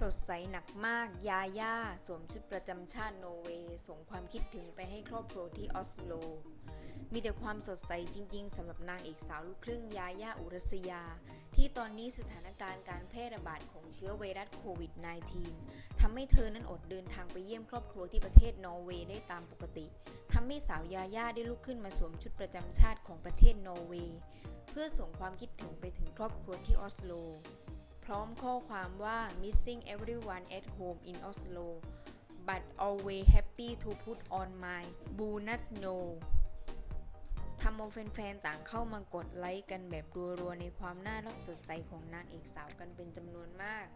สดใสหนักมาก ยาย่าสวมชุดประจำชาติโนเวย์ส่งความคิดถึงไปให้ครอบครัวที่ออสโล มีแต่ความสดใสจริงๆสำหรับนางเอกสาวลูกครึ่งยาย่าอุรัสยา ที่ตอนนี้สถานการณ์การแพร่ระบาดของเชื้อไวรัสโควิด -19 ทำให้เธอนั้นอดเดินทางไปเยี่ยมครอบครัวที่ประเทศนอร์เวย์ได้ตามปกติทำให้สาวยาย่าได้ลุกขึ้นมาสวมชุดประจำชาติของประเทศนอร์เวย์เพื่อส่งความคิดถึงไปถึงครอบครัวที่ออสโล ร้อมข้อความว่า missing everyone at home in Oslo but always happy to put on my bonnet no ทำเอาแฟนๆ ต่างเข้ามากดไลค์กันแบบรัวๆ ในความน่ารักสดใสของนางเอกสาวกันเป็นจำนวนมาก